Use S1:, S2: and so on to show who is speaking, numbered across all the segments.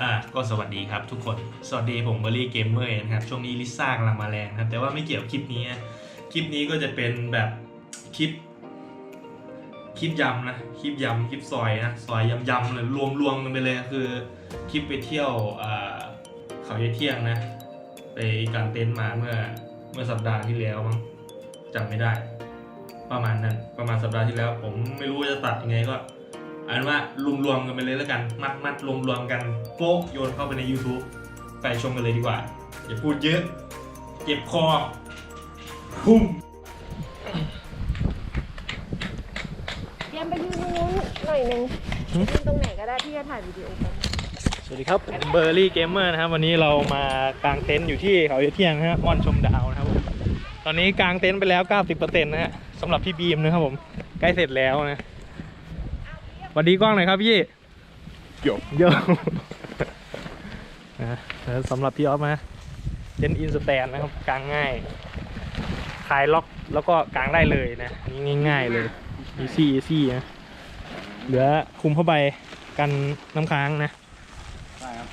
S1: อะก็สวัสดีครับทุกคน สวัสดีผมเบอร์รี่เกมเมอร์นะครับ ช่วงนี้ลิซ่ากำลังมาแรงครับ แต่ว่าไม่เกี่ยวคลิปนี้ คลิปนี้ก็จะเป็นแบบคลิป คลิปยำนะ คลิปยำ คลิปซอยนะ ซอยยำๆเลยรวมๆกันไปเลยคือ คลิปไปเที่ยวอ่าเขาเยเที่ยงนะ ไปกางเต็นท์มาเมื่อเมื่อสัปดาห์ที่แล้วมั้งจำไม่ได้ ประมาณนั้น ประมาณสัปดาห์ที่แล้ว ผมไม่รู้จะตัดยังไงก็ อันว่ารวมๆกันไปเลยแล้วกัน มัดมัดรวมรวมๆกันโป๊กโยนเข้าไปใน YouTube ไปชมกันเลยดีกว่า อย่าพูดเยอะเจ็บคอพุ่ม
S2: เตรียมไปยืนตรงนู้นหน่อยหนึงยืนตรงไหนก็ได้ที่จะถ่ายวิดีโอกัน
S1: สวัสดีครับผมเบอร์รี่เกมเมอร์นะครับ วันนี้เรามากางเต็นท์อยู่ที่เขาเยเที่ยงนะฮะม่อนชมดาวนะครับผมตอนนี้กางเต็นท์ไปแล้ว 90%นะฮะสำหรับพี่บีมนะครับผมใกล้เสร็จแล้วนะ สวัสดีกล้องหน่อยครับพี่โยโยนะแล้วสำหรับพี่ออฟนะเต็นท์อินสแตนนะครับกางง่ายคลายล็อกแล้วก็กางได้เลยนะนี่ง่ายๆเลย easy easy นะเหลือคุมผ้าใบกันน้ำค้างนะ
S3: ใช่ครับ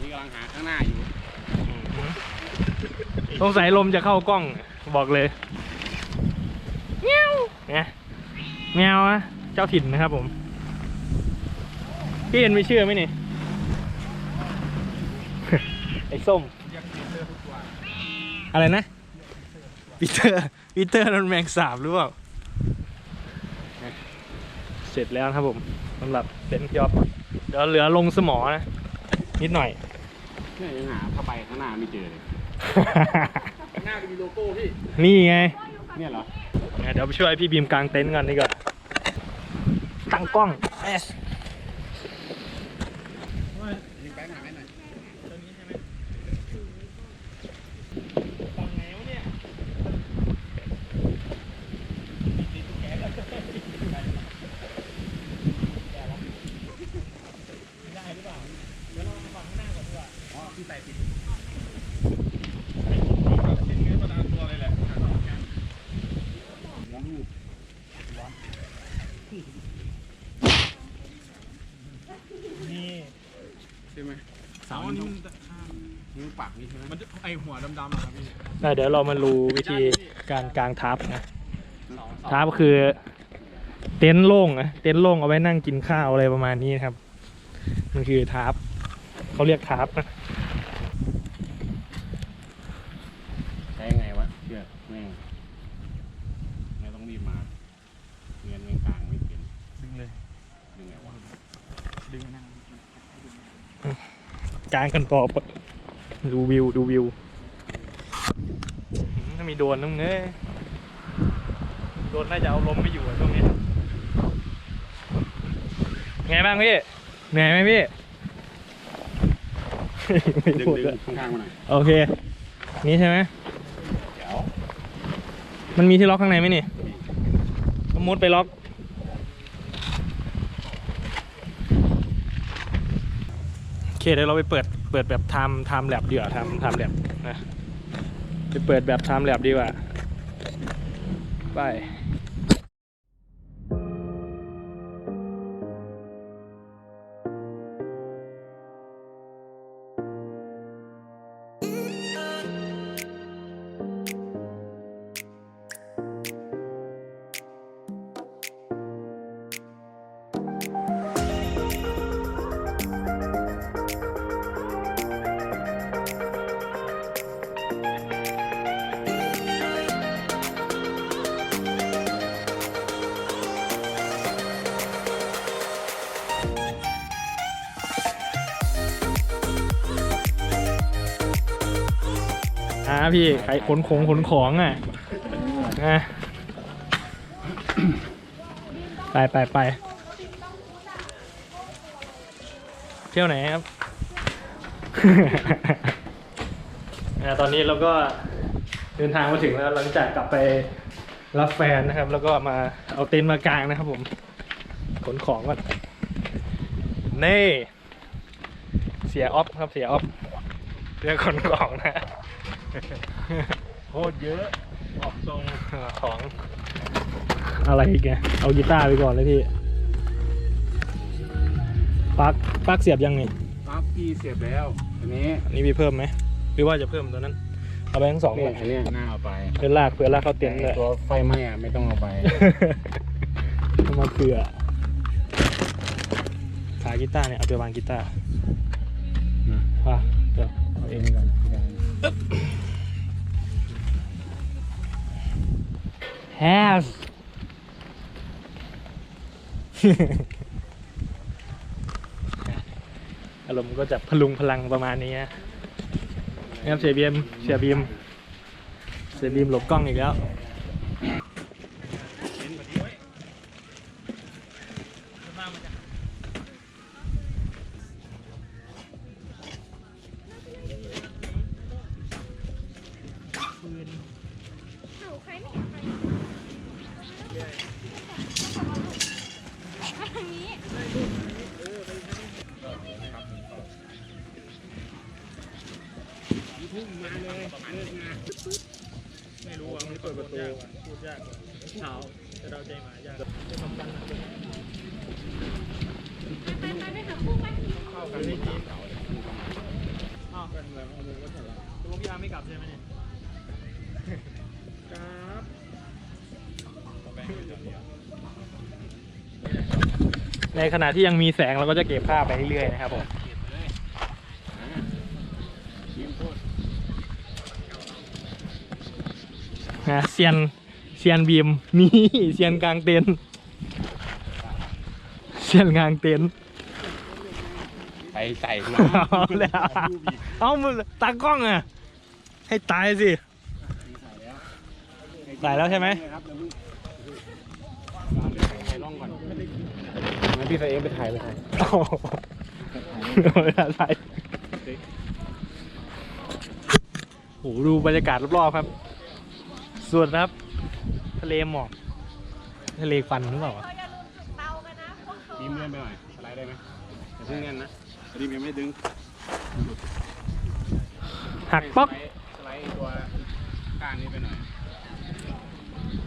S3: นี่กำลังหาข้างหน้าอยู่
S1: สงสัยลมจะเข้ากล้องบอกเลยเงี้ยวเนี่ย แมวนะเจ้าถิ่นนะครับผม พี่เห็นมีชื่อไหมนี่ ไอ้ส้ม อะไรนะปีเตอร์ปีเตอร์นั่นแมงสาบหรือเปล่า เสร็จแล้วนะครับผมสำหรับเต็นท์ยอบเดี๋ยวเหลือลงสมอนะ นิดหน่อย
S3: เนี่ยยังหาผ้าใบข้างหน้าไม่เจอเลยข้างหน้าจะมีโลโก้พี่
S1: นี่ไง
S3: เนี่ยเหรอ
S1: เดี๋ยวไปช่วยพี่บีมกางเต็นท์กันดีกว่า ตั้งกล้องเอส
S3: ยิงไปหาให้หน่อย
S1: นี่
S3: ใช่ไหม
S4: เสาอันนี้มัน
S3: นิ้วปักนี่ใช่ไหม
S4: มันจะไอหัวดำๆอะครับพี่
S1: เดี๋ยวเรามาดูวิธีการกางทับนะทับก็คือเต็นท์โล่งนะเต็นท์โล่งเอาไว้นั่งกินข้าวอะไรประมาณนี้นะครับ มันคือทับเขาเรียกทับนะ
S3: ใช้ยังไงวะเชือกแม่งเนี่ยต้องรีบมาเงินแม่งกลางไม่เป็น
S4: ดึงเลย
S3: ดึงไงวะ
S4: ดึงนั่ง
S1: กางกันต่อไปดูวิวดูวิวอืมถ้ามีโดรนต้องเงี้ยโดรนน่าจะเอาลมไม่อยู่อะช่วงนี้ไงบ้างพี่เหนื่อยไหมพี่ไม่
S3: ดึง
S1: พูด
S3: ดึง
S1: ด้วย
S3: ข้างๆมาหน่อย
S1: โอเคนี่ใช่ไหม
S3: เดี๋ยว
S1: มันมีที่ล็อกข้างในไหมนี่สมมุติไปล็อก โอ เคเดี๋ยวเราไปเปิดเปิดแบบไทม์ไทม์แลบดีกว่าไทม์ไทม์แลบนะไปเปิดแบบไทม์แลบดีกว่าไป อ่าพี่ใครขนของขนของอะนะไปไปไปเที่ยวไหนครับ ตอนนี้เราก็เดินทางมาถึงแล้วหลังจากกลับไปรับแฟนนะครับ แล้วก็มาเอาเต็นท์มากางนะครับผมขนของก่อนนี่เสียออฟครับเสียออฟเรื่องขนของนะ โคตรเยอะ ออกทรงของอะไรอีกไงเอากีตาร์ไปก่อนเลยพี่ปลั๊กปลั๊กเสียบยังนี่
S3: ปั๊บพี่เสียบแล้ว อันนี้
S1: อันนี้มีเพิ่มไหมหรือว่าจะเพิ่มตัวนั้น เอาไปทั้งสอง
S3: เนี่
S1: เลยย
S3: อันเนี้ยน่าเอาไป
S1: เพื่อลากเพื่อลากเข้าเต็นท์เลย
S3: ตัวไฟไหม้อะไม่ต้องเอาไป
S1: เอามาเผื่อขากีตาร์เนี่ยเอาไปวางกีตาร์
S3: อืม
S1: อะเดี๋ยว
S3: เอาเองก่อน
S1: has อารมณ์ก็จะพลุงพลังประมาณนี้นะครับเสียบีมเสียบีมเสียบีมหลบกล้องอีกแล้ว ไม่รู้ว่าไม่เปิดประตูพูดยากกว่าเช้าจะเราใจหมายากจะทำกันนะเข้ากันไม่จีนอ้าวกันแล้วเอามือก็ถอดแล้วพี่อาไม่กลับใช่ไหมเนี่ยครับในขณะที่ยังมีแสงเราก็จะเก็บภาพไปเรื่อยๆนะครับผม
S3: ยิ้มโทษ
S1: นะเซียนเซียนบีมนี่เซียนกลางเต็นท์เซียนกลางเต็นท์
S3: ไปใส่
S1: เอาแล้วเอามือตากล้องอะให้ตายสิใส่แล้วใช่ไหม
S3: ครับถ่ายร่องก่อนงั้นพี่ใส่เองไปถ่ายไปถ่าย
S1: โอ้โหเวลาใส่โอ้โหดูบรรยากาศรอบๆครับ ส่วนครับ ทะเลหมอก ทะเลควันหรือเปล่าวะ
S3: ยิ้มเลื่อนไปหน่อยสไลด์ได้ไหมอย่าเพิ่งแน่นนะรีบยังไม่ดึง
S1: หักป๊อก
S3: สไลด์ตัวก้านนี้ไปหน่อย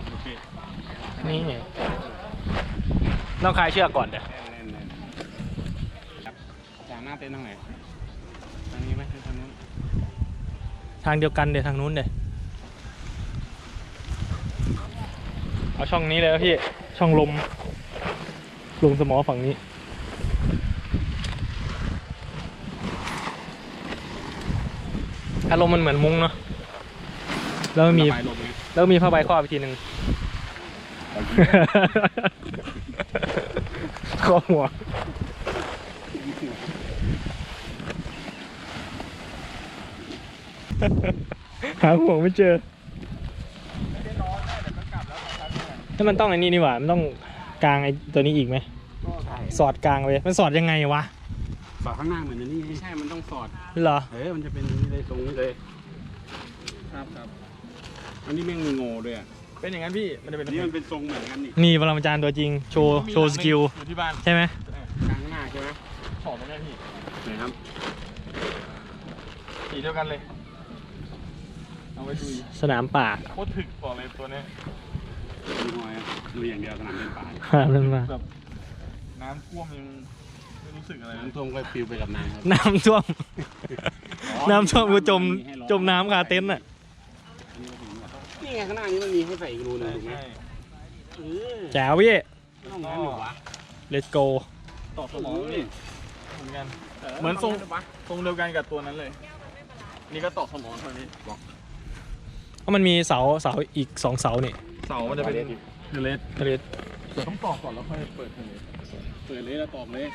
S3: โอเค
S1: นี่ต้องคลายเชือกก่อนเดี๋ยว
S3: แน่นแน่นแน่นครับจากหน้าเต็นท์ทางไหนทางนี้ไหมหรือทางนู้น
S1: ทางเดียวกันเดี๋ยวทางนู้นเดี๋ยว เอาช่องนี้เลยนะพี่ช่องลม ลมสมอฝั่งนี้อารมณ์มันเหมือนมุ้งเนาะแล้วมี
S3: ระบายลมไง
S1: แล้วมีผ้าใบครอบอีกทีหนึ่ง ครอบหัว หาหัวไม่เจอ ถ้ามันต้องไอ้นี่นี่หว่า มันต้องกลางไอ้ตัวนี้อีกไหม
S3: ใช่
S1: สอดกลางไป มันสอดยังไงวะ
S3: สอดข้างหน้าเหมือนอันนี้ไม่ใช่ มันต้องสอด
S1: เหรอ
S3: เออมันจะเป็นอย่างนี้เลยทรงนี้เลย ครับครับ อันนี้แม่งมีโง่ด้วยอะ
S4: เป็นอย่างนั้นพี่ มันจะเป็น
S3: อันนี้มันเป็นทรงเหมือนกันนี่
S1: นี่ปรมาจารย์ตัวจริง โชว์ โชว์สกิล
S4: อยู่ที่บ้าน
S1: ใช่ไหม
S3: กลางหน้าใช่ไหม
S4: ขอตรงนี้พี่
S3: ไหนครับ
S4: สีเดียวกันเลย เอาไว้ดูอีก
S1: สนามป่า
S4: โคตรถึกบอกเลยตัวเนี้ย
S3: ดูหน่อยดูอย่างเดียวสนามเป็นป่า
S1: สนามเป็นป่า
S4: แบบน้ำท่วมยังไม่รู้สึกอะไรเลย
S3: น้ำท่วมก็ฟิวไปกับน้ำครับ
S1: น้ำท่วม น้ำท่วมกูจมจมน้ำคาเต็นท์อะ
S3: นี่ไงข้างหน้านี้มันมีให้ใส่อีกรูหนึงถูกไหม
S4: ใช่
S3: เออ
S1: แจ๋วพี่
S3: ไม่ต้องงั้นหรอวะ
S1: let's go
S4: ตอบสมองนี่เหมือนกันเหมือนทรงทรงเดียวกันกับตัวนั้นเลย นี่ก็ตอสมองตัวนี้บอก
S1: เพราะมันมีเสาเสาอีกสองเสานี่
S4: เสามันจะเป็นเทเลส
S1: ทะเล
S4: ต้องตอกก่อนแล้วค่อยเปิดเทเลส
S3: เปิดเลยแล้วตอกเลย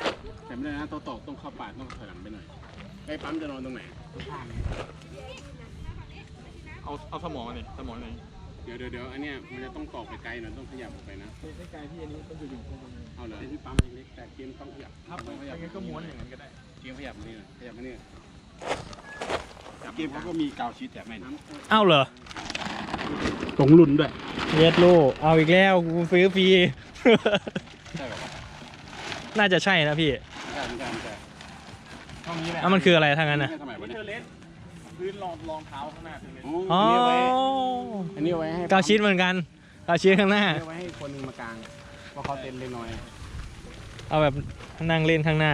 S3: แต่ไม่ได้นะตัวตอกต้องเข้าปากต้องถอยหลังไปหน่อยไอ้ปั๊มจะนอนตรงไหนตรงข้างนี้
S4: เอาเอาสมองนี่สมองนี่
S3: เดี๋ยวเดี๋ยวเดี๋ยวอันเนี้ยมันจะต้องตอกไปไกลหน่อยต้องขยับออกไปนะ
S4: ไม่ไกลพี่อันนี้ต้องอยู่อยู่ตรงนี้
S3: เอาเลยที่ปั๊มเล็กๆแต่เกมต้องขยับ
S4: ครับ
S3: ต้องขยับ
S4: ไม่งั้นก็ม้วนอย่างนั้นก็ได้
S3: เกมขยับมานี่หน่อยขยับมานี่เกมเขาก็มีกาวชีสแถมให้นะ
S1: เอ้าเหรอ
S3: ตรงรุ่นด้วย
S1: เยสโลเอาอีกแล้วกูซื้อฟรี
S3: ใช่ป่ะ
S1: น่าจะใช่นะพี่
S3: ใช่ไม่ใช่ไม่ใช่
S4: เท่านี้แหละ
S1: อะมันคืออะไรทางนั้นนะ
S3: ไม่ใช่สมัยวัน
S4: เท
S3: นี้
S4: เลสพื้นรองรองเท้าข้างหน้าเทเลส
S1: อ๋อ
S3: อันนี้เอาไว้อันนี้เอาไว้ให้
S1: กาวชีสเหมือนกันกาวชีสข้างหน้า
S3: อันนี้เอาไว้ให้คนหนึงมากลางเพราะเขาเต้นเล็กน้อย
S1: เอาแบบนั่งเล่นข้างหน้า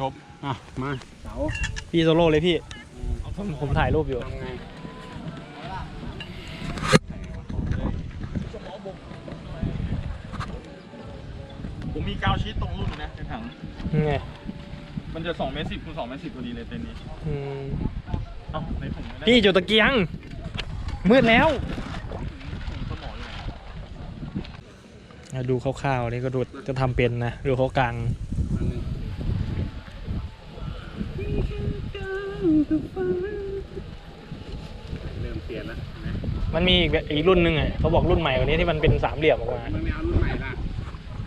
S4: จบ
S3: อะ มาเสา
S1: พี่โซโล่เลยพี่ ผมผมถ่ายรูปอยู่
S3: ทำไง
S4: มมีกาวชีตตรงรุ่นนะในถัง
S1: ไง
S4: มันจะ2เมตรสิบคูณ2เมตรสิบพอดีเลยเต็นท์นี้
S1: อืม
S4: เอ้าในถุงไม่ได้
S1: พี่จุดตะเกียง มืดแล้ว
S4: ถุงสมออยู่ไหน
S1: อะดูคร่าวๆนี่ก็ดูจะทำเป็นนะ ดูเขากลาง
S3: อันหนึงเริ่มเปลี่ยนแล้วนะ
S1: มันมีอีกแบบอีกรุ่นหนึงอะเขาบอกรุ่นใหม่กว่านี้ที่มันเป็นสามเหลี่ยมออกมา
S3: มันไม่เอารุ่นใหม่ละ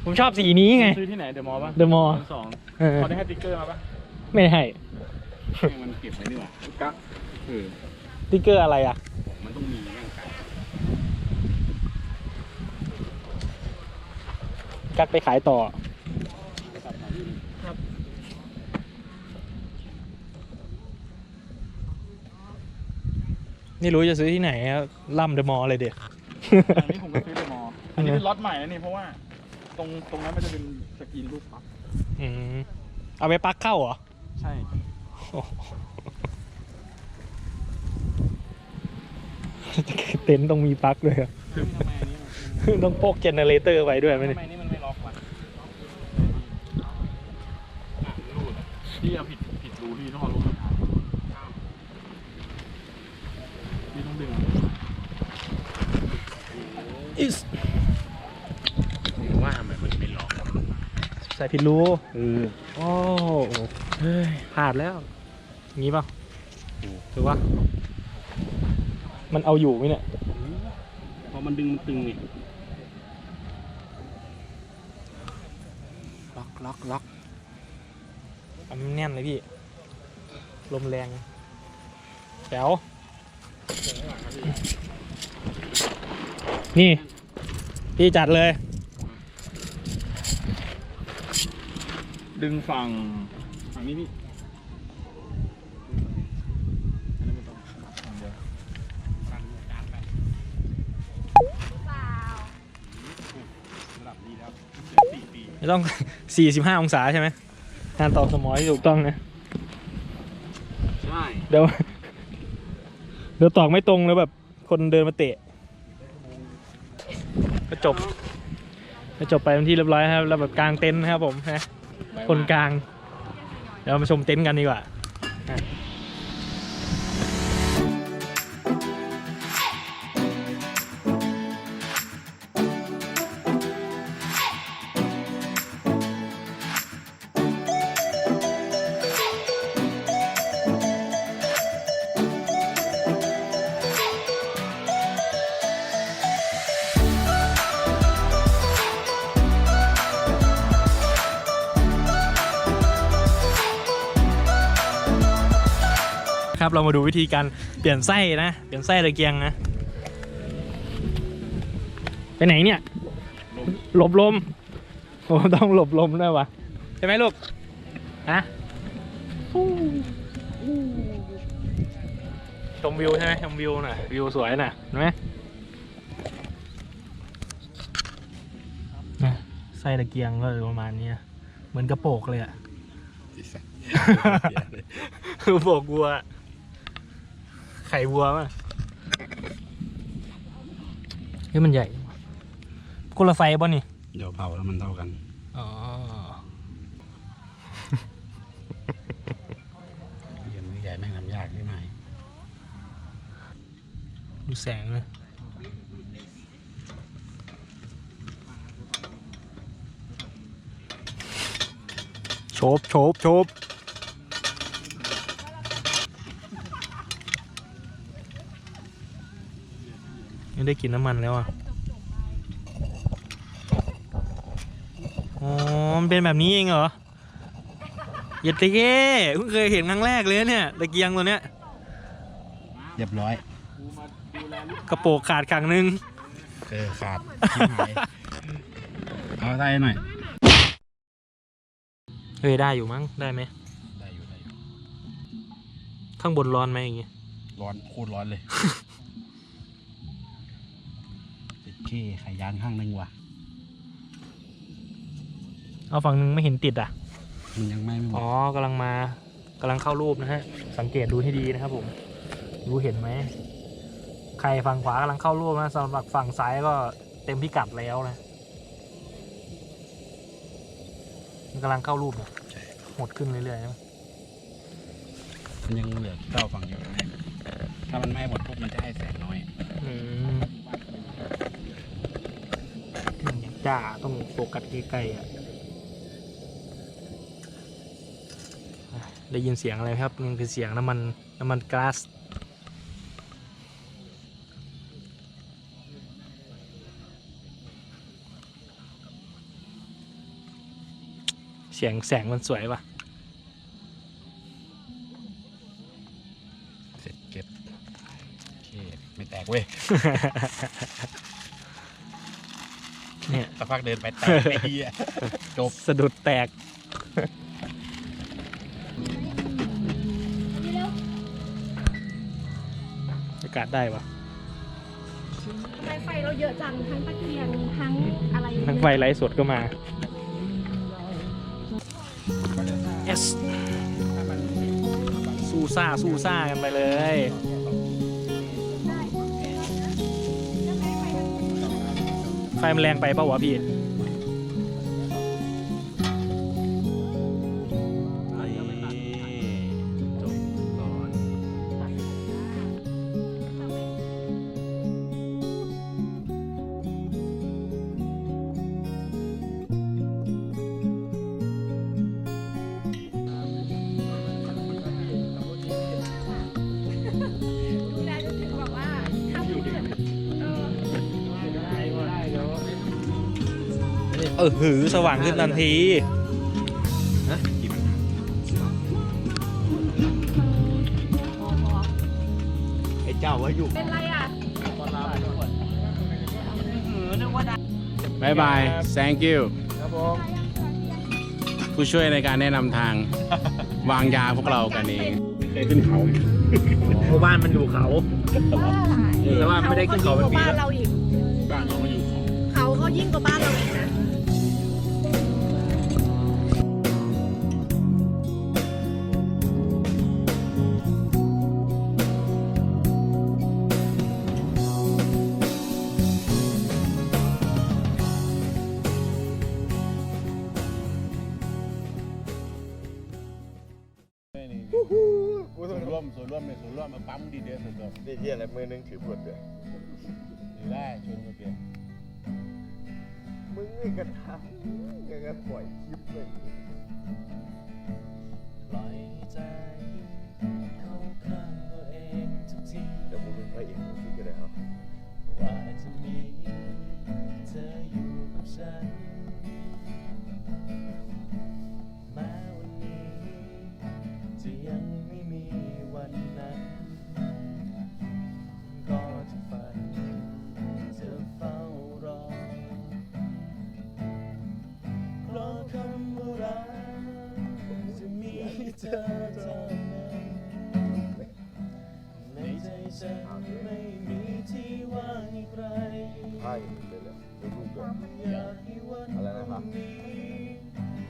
S1: ผมชอบสีนี้ไง
S4: ซื้อที่ไหนเดอะมอลล์ปะ
S1: The Mall
S4: สอง
S1: เออ
S4: เขาได้ให้ติ๊กเกอร์มาปะ
S1: ไม่ให้
S3: ให้มันเก็บไว้ดีกว่า
S4: กั๊ก
S3: เออ
S1: สติ๊กเกอร์อะไรอะ
S3: มันต้องมีแม่งกัน
S1: กัดไปขายต่อ นี่รู้จะซื้อที่ไหนอะล่ำเดอะมอลล์เลยเด็ก
S4: อันนี้ผมก็ซื้อเดอะมอลล์อันนี้เป็นล็อตใหม่นะนี่เพราะว่า ตรงตรงนั้นมันจะเป็นสกรีนรูปปั๊บ
S1: อืมเอาไปปลั๊กเข้าเหรอ
S4: ใช่
S1: โอ้โหเต็นท์ต้องมีปลั๊กด้วยอะ
S4: ซึ่งทำไมอันนี้มัน
S1: ต้องพกเจเนเรเตอร์ไว้ด้วยไหม
S4: ทำ
S1: เนี่ย
S4: ไมนี่มันไม่ล็อกวะรูดอะพี่เอาผิดผิดรูพี่ต้องเอารูดมาพี่ต้องดึง
S1: อิส
S3: นี่ว่ามันมันไม่หลอก
S1: ใส่ ผิดรู
S3: เออ
S1: โอ้เฮ้ยพลาดแล้ว งี้เปล่าหรือว่า มันเอาอยู่ไหมเนี่ย
S3: พอมันดึงมันตึงไงล็อกล็อกล็อก
S1: มันแน่นเลยพี่ ลมแรงแจ๋วนี่ พี่จัดเลย
S4: ดึงฝั่งฝั่งนี้พี่อันนั้นไม่ต้องฝั่งเดียว
S3: กันจานไป
S5: เปล่า
S3: ระดับดีแล้วสี่ปี
S1: ไม่ต้อง 45 องศาใช่ไหมการตอกสมอที่ถูกต้องนะ
S3: ใช่
S1: เดี๋ยว เดี๋ยวตอกไม่ตรงแล้วแบบ คนเดินมาเตะ ก็จบ ก็จบไปเป็นที่เรียบร้อยครับ แล้วแบบกลางเต็นท์นะครับผมนะ คนกลาง เดี๋ยวเรามาชมเต็นท์กันดีกว่า มาดูวิธีการเปลี่ยนไส้นะเปลี่ยนไส้ตะเกียงนะไปไหนเนี่ยหลบลมโอ้ต้องหลบลมด้วยวะใช่ไหมลูกฮะชมวิวใช่ไหมชมวิวน่ะวิวสวยน่ะเห็นไหมนะไส้ตะเกียงก็ประมาณเนี้ยเหมือนกระโปกเลยอะ คือโบกวัว ไข่วัวป่ะเฮ้ยมันใหญ่คนละไฟป่ะนี่
S3: เดี๋ยวเผาแล้วมันเท่ากัน
S1: อ๋อ
S3: เรียนวิใหญ่แม่งทำยากใช่ไหม
S1: ดูแสงเลยโชบโชบโชบ ไม่ได้กินน้ำมันแล้วอะอ๋อมันเป็นแบบนี้เองเหรอเย็ดเต้เพิ่งเคยเห็นครั้งแรกเลยเนี่ยตะเกียงตัวเนี้ย
S3: เรียบร้อย
S1: กระโปรงขาดขังหนึง
S3: เออขาดชิบหายเอาได้หน่อย
S1: เฮ้ยได้อยู่มั้งได้ไหม
S3: ได้อยู่ได้อยู่
S1: ข้างบนร้อนไหมอย่างเงี้ย
S3: ร้อนโคตรร้อนเลยติด เค้ไข่ยางข้างหนึงว่ะ
S1: เอาฝั่งหนึงไม่เห็นติดอะ
S3: มันยังไหม้ไม่หม
S1: อ๋
S3: ด
S1: อกำลังมากำลังเข้ารูปนะฮะ สังเกตดูให้ดีนะครับผม ดูเห็นไหม ใครฝั่งขวากำลังเข้ารูปนะสำหรับฝั่งซ้ายก็เต็มพิกัดแล้วนะมันกำลังเข้ารูปเนี่ยหดขึ้นเรื่อยๆนะ
S3: มันยังเหลือเก้าฝั่งอยู่นะถ้ามันไหม้หมดปุ๊บมันจะให้แสงน้อย
S1: อืมอย่าง จ้าต้องโฟกัสใกล้ๆอะได้ยินเสียงอะไรครับนี่คือเสียงน้ำมันน้ำมันก๊าซเสียงแสงมันสวยปะ
S3: เสร็จเก็บโอเคไม่แตกเว้ย สักพักเดินไปแตกไอ้เหี้ยจบ
S1: สะดุดแตก อากาศได้ปะ
S2: ทำไมไฟเราเยอะจังทั้งตะเกียงทั้งอะไร
S1: ทั้งไฟไลฟ์สดก็มา yes สู้ซ่าสู้ซ่ากันไปเลย ไฟมันแรงไปเปล่าวะพี่ หือสว่างขึ้นทันที
S6: ไอ้เจ้าว่าอยู่
S2: เป็นไรอะ
S3: บายบาย thank you
S6: ครับผม
S3: ผู้ช่วยในการแนะนำทาง วางยาพวกเรากันเองเคยขึ้นเขา
S1: เพราะบ้านมันอยู่เขาแต่ว่าไม่ได้ขึ้นเขาเป็นปี
S2: บ้าน
S1: แล้ว
S3: นี่
S6: ที่อะไรมือนึงถือพดเลย
S3: ถือได้ชวนมาเปลี่ยน
S6: มึงนี่กระทำยังไงปล่อยคลิปเลย
S1: ปล่อยใจเข้าข้างตัวเองทุกที
S6: เดี๋ยวมึงเป็นพระเอกมึงคิดกันแล้ว
S1: ว่าจะมีเธออยู่กับฉัน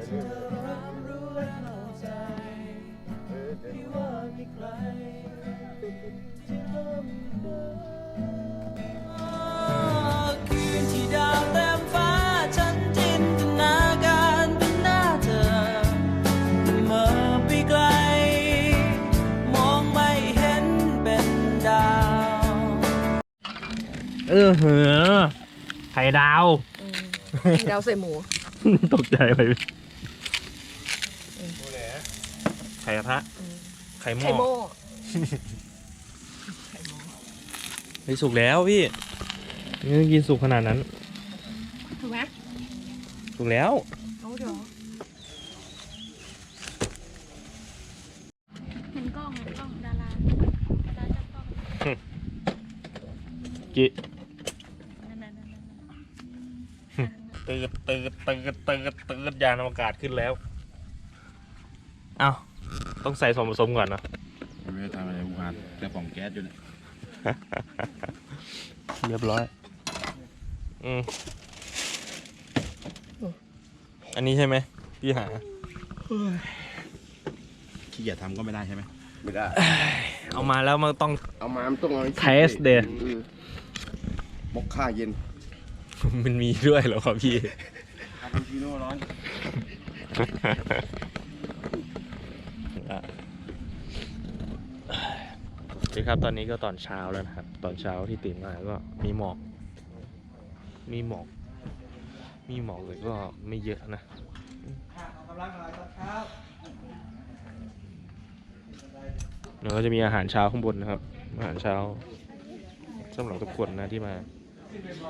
S1: ธเรื่อ
S6: องเลย
S1: รับรู้และเข้าใจ
S6: เออเดี๋ยว
S1: ที่ว่ามีใครที่เริ่มเดินคืนที่ดาวเต็มฟ้าฉันจินตนาการเป็นหน้าเธอเมื่อไปไกล มองไม่เห็นเป็นดาว เออเหอไข่ดาว
S2: เดาใส่หมู
S1: ตกใจไปไข่กระ ทะ ไข่หม้
S2: ไข่
S1: อ
S2: โม่
S1: ไปสุกแล้วพี่นี่กินสุกขนาดนั้น
S2: ถูกไหม
S1: สุกแล้ว
S2: เอาเดี๋ยวเห็นกล้องเห็นกล้องดาราดาราจับกล้อง
S1: จิ
S2: นั่นนั่นนั่น
S1: ตืดตืดตืดตืดตืดยานอวกาศขึ้นแล้ว เอ้า ต้องใส่ส่วนผสมก่อนเนาะ
S3: ไม่ได้ทำอะไรบุกานแต่ป่องแก๊สอยู่เนี่ย
S1: เรียบร้อย อืมอันนี้ใช่ไหมพี่หา
S3: ขี้เกียจทำก็ไม่ได้ใช่ไหม
S6: ไม่ได้
S1: เอามาแล้วมันต้อง
S6: เอามามันต้องเอาให้
S1: Taste เดย
S6: ออมอคค่าเย็น
S1: มันมีด้วยเหรอครับพี่
S3: คาปูชิโน่ร้อน
S1: โอเครับ ตอนนี้ก็ตอนเช้าแล้วนะครับ ตอนเช้าที่ตื่นมาก็มีหมอก มีหมอก มีหมอกเลยก็ไม่เยอะนะเดี๋ยวก็จะมีอาหารเช้าข้างบนนะครับ อาหารเช้าสำหรับทุกคนนะที่มา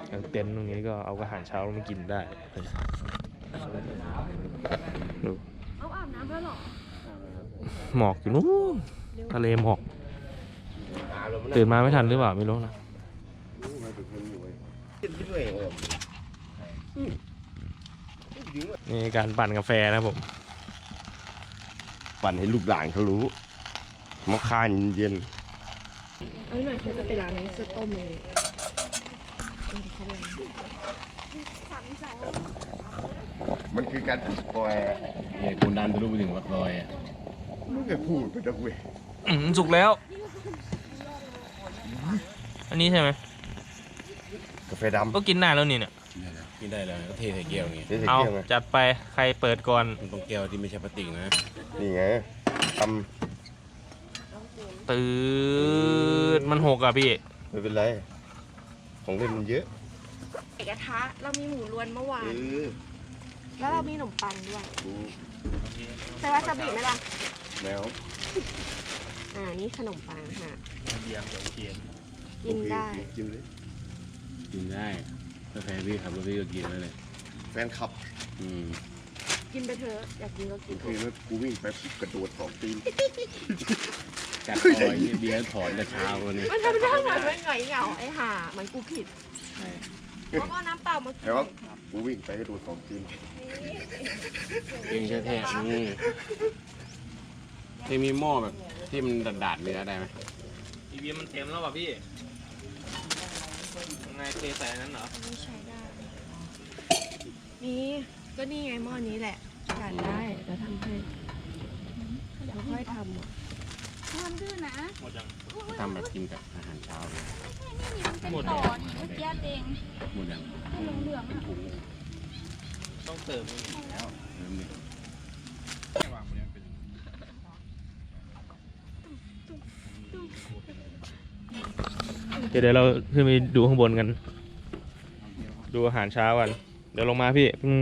S1: อย่างเต็นท์ตรงนี้ก็เอาอาหารเช้ามากินได้ดู
S2: เอาอาบน้ำแล้วหรอ
S1: หมอกอยู่นู้นทะเลหมอก ตื่นมาไม่ทันหรือเปล่าไม่รู้นะ
S6: กินด้วยเออ
S1: นี่การปั่นกาแฟนะครับผม
S6: ปั่นให้ลูกหลานเขารู้มอคค่าเย็น
S2: เอาหน่อยเขาจะไปร้านนี้ซื้อต้มเลย
S6: ๆมันคือการสปอย
S3: เนี่ยคุณดันทะลุไปถึงวัดลอยอะ
S6: มึงก็พูดไปดักเว้ย
S1: อืมสุกแล้ว อันนี้ใช่ไหม
S6: กาแฟดำ
S1: ก็กินได้แล้วนี่เนี่ย
S3: กินได้แล้วก็เทใส่แก้วอย่างเงี้ย
S6: เดี๋ยวใส่
S1: เอา
S6: เกลือไง
S1: จัดไปใครเปิดก่อน
S3: มันต้องแก้วที่ไม่ใช่พลาสติกนะ
S6: นี่ไงท
S1: ตืดมันหกอะพี่ำ
S6: ไม่เป็นไร ของเล่นมันเยอะ
S2: ไก่กระทะเรามีหมูล้วนเมื่อวา
S6: เอนอ
S2: แล้วเรามีขนมปังด้วย
S6: กู
S2: ใส่วาซาบิไหมล่ะ
S6: แมว
S2: อ่านี่ขนมปังค่ะ
S1: เบียร์เดี๋ยวเทียน
S2: กินได้
S6: โอเคกินเลย
S3: กินได้ถ้าแฟนพี่ขับรถพี่ก็กินได้เลย
S6: แฟนขับ
S3: อืม
S2: กินไปเถอะอยากกินก็กิน
S6: คือว่ากูวิ่งไปปุ๊บกระโดดสองตีน
S3: กัดคอยนี่เบียร์ถอนแต่เช้าวันนี้
S2: มันทำได้เหมือนเป็นหงอยเหงาไอ้ห่าเหมือนกูผิด
S3: ใช่
S2: แล้วก็น้ำเปล่ามากิน
S6: แต่ว่ากูวิ่งไปกระโดดสองตีน
S3: เองแท้ๆอืมยังมีหม้อแบบที่มันดาดๆเนื้อได้ไหม
S1: อีเบียมันเต็มแล้วป่ะพี่ ยังไงเทใส่นั้นเหรอ
S2: นี่ใช้ได้ นี่ก็นี่ไงหม้อนี้แหละทานได้แล้วทำให้เดี๋ยวค่อยทำอะ
S5: ทำดื้อนะ
S1: หมดยัง
S3: ทำแบบกินกับอาหารเช้าเลย
S5: นี่มันเป็นต่อนี่เมื่อกี้เอง
S3: หมดยัง
S5: เหลืองๆ
S3: เป็น
S5: อะ
S3: ถุง
S1: ต้องเติม
S3: แล้วเริ่มเล
S1: เดี๋ยวเราขึ้นไปดูข้างบนกัน ดูอาหารเช้ากัน เดี๋ยวลงมาพี่อืม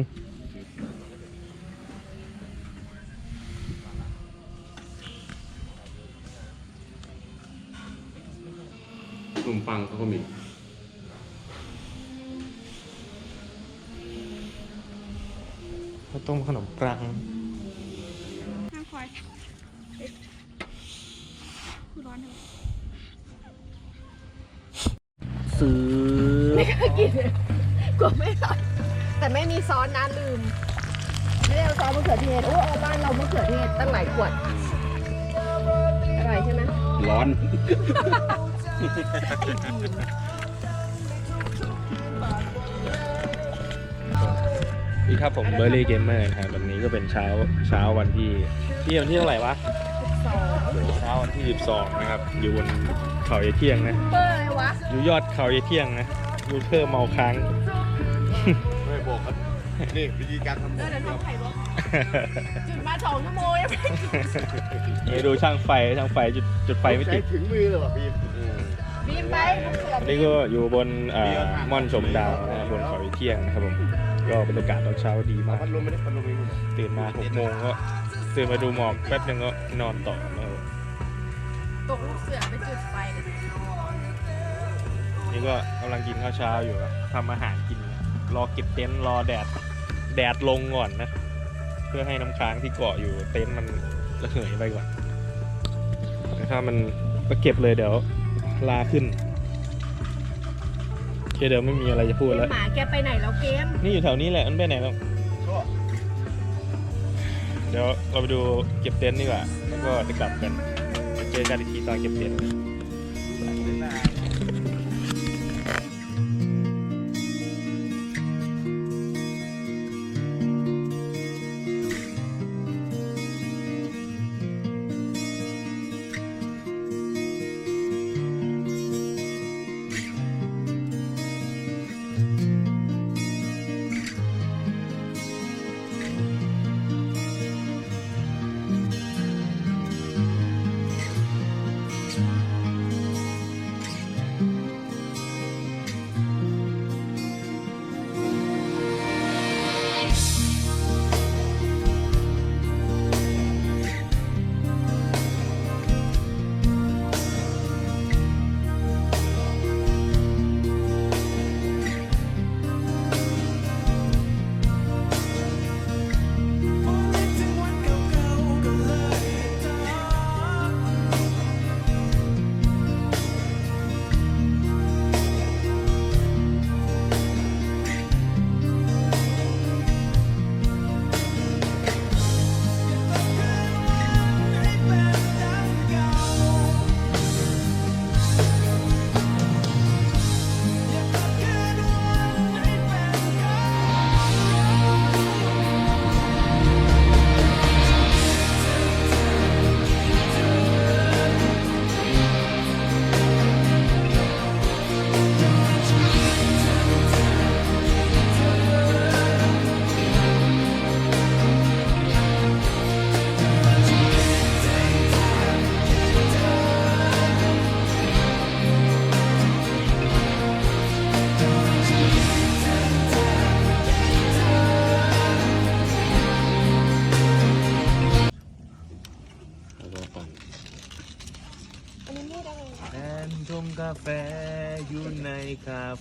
S3: ขนมปังเขาก็มี
S1: ข้าวต้มขนมปัง
S5: อ
S2: สนะลืม ไม่ได้เอาซอสมะเขือเทศโอ้เอาบ้านเรามะเขือเทศตั้งหลายขวดอร่อยใช่ไหม
S3: ร้อน
S1: นี่ครับผมเบอร์รี่เกมเมอร์นะครับวันนี้ก็เป็นเช้าเช้าวันที่ที่วันที่เท่าไหร่วะ
S2: สอง
S1: เช้าวันที่ 12 นะครับ อยู่บนเขายายเที่ยงนะ
S2: เปอร์เลยวะ
S1: อยู่ยอดเขายายเที่ยงนะยูเทอร์เมาค้าง
S6: ไม่บอกครับ นี่วิธีการทำ
S2: เออเดี๋ยวทำไข่บอกจุดมาสองชั่วโมงยังไม่
S1: นี่ดูช่างไฟช่างไฟจุดจุดไฟไม่ติด
S6: ใช้ถึงมือเลยว่ะพี่
S2: บีมไปมะเขือ
S1: นี่ก็อยู่บนเอ่อม่อนชมดาวนะครับบนเขายายเที่ยงนะครับผม ก็บรรยากาศตอนเช้าดีมาก
S6: พัดลมไม่ได้พัดลมไม่ได้
S1: ตื่นมา6โมงก็ตื่นมาดูหมอกแป๊บนึงก็นอนต่อนะครับ
S2: ตกลูกเสือไปจุดไฟเลย
S1: นี่ก็กำลังกินข้าวเช้าอยู่นะทำอาหารกิน รอเก็บเต็นท์รอแดดแดดลงก่อนนะ เพื่อให้น้ำค้างที่เกาะอยู่เต็นท์มันระเหยไปก่อนแต่ถ้ามันก็เก็บเลยเดี๋ยวลาขึ้นโอเคเดี๋ยวไม่มีอะไรจะพูดแล้ว
S2: หมาแกไปไหนแล้วเกม
S1: นี่อยู่แถวนี้แหละมันไปไหนแล้วเดี๋ยวเราไปดูเก็บเต็นท์ดีกว่า แล้วก็จะกลับกันเจอกันอีกทีตอนเก็บเต็นท์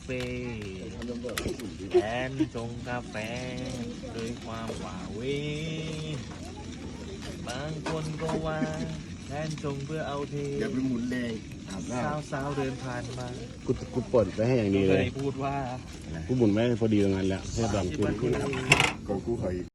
S1: เฟ่แทนชงกาแฟด้วยความหวาเวบางคนก็ว่าแทนชงเพื่อเอาเท
S3: อย่าไปหมุนแรงอาบน้
S1: สาวสาวๆเดินผ่านมาำ
S3: กูกูปลดไปให้อย่างดี
S1: เค
S3: เลย
S1: ยพูดว่า
S3: กูหมุนไว้พอดีตรงนั้นแล้วเพื่อบัง
S1: ที่
S3: ขึ้
S1: มันน
S3: กูกูขออีก